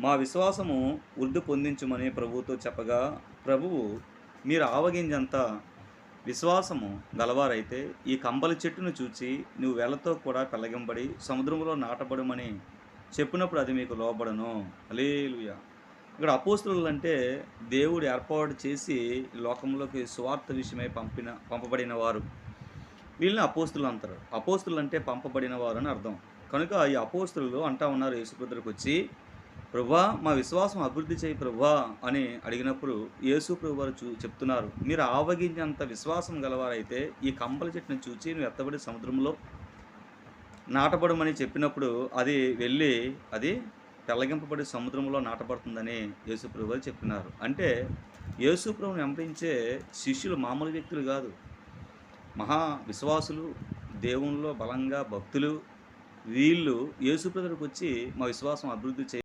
మా విశ్వాసము వృద్ధి పొందించుమని ప్రభువుతో చెప్పగా ప్రభువు మీరు ఆవగింజంత విశ్వాసము గలవారైతే ఈ కంబలి చెట్టును చూచి నువ్వు వెళ్ళతో కూడా పెళ్ళగింబడి సముద్రంలో నాటబడమని చెప్పినప్పుడు అది మీకు లోబడను. అలేలుయ ఇక్కడ అపోస్తులు అంటే దేవుడు ఏర్పాటు చేసి లోకంలోకి స్వార్థ విషయమై పంపిన పంపబడిన వారు వీళ్ళని అపోస్తులు అంటారు. అపోస్తులు అంటే పంపబడిన వారు అని అర్థం. కనుక ఈ అపోస్తులు అంటా ఉన్నారు యేసుపుత్రుడికి వచ్చి ప్రభా మా విశ్వాసం అభివృద్ధి చేయి ప్రభా అని అడిగినప్పుడు యేసు ప్రభు వారు చూ చెప్తున్నారు. మీరు ఆవగించేంత విశ్వాసం గలవారైతే ఈ కంపల చెట్టును చూచి నువ్వు ఎత్తబడి సముద్రంలో నాటబడమని చెప్పినప్పుడు అది వెళ్ళి అది తెల్లగింపబడి సముద్రంలో నాటబడుతుందని యేసు ప్రభు వారు చెప్పినారు. అంటే యేసు ప్రభుని వెంబడించే శిష్యులు మామూలు వ్యక్తులు కాదు. మహా విశ్వాసులు దేవునిలో బలంగా భక్తులు వీళ్ళు యేసు ప్రజలకు వచ్చి మా విశ్వాసం అభివృద్ధి చే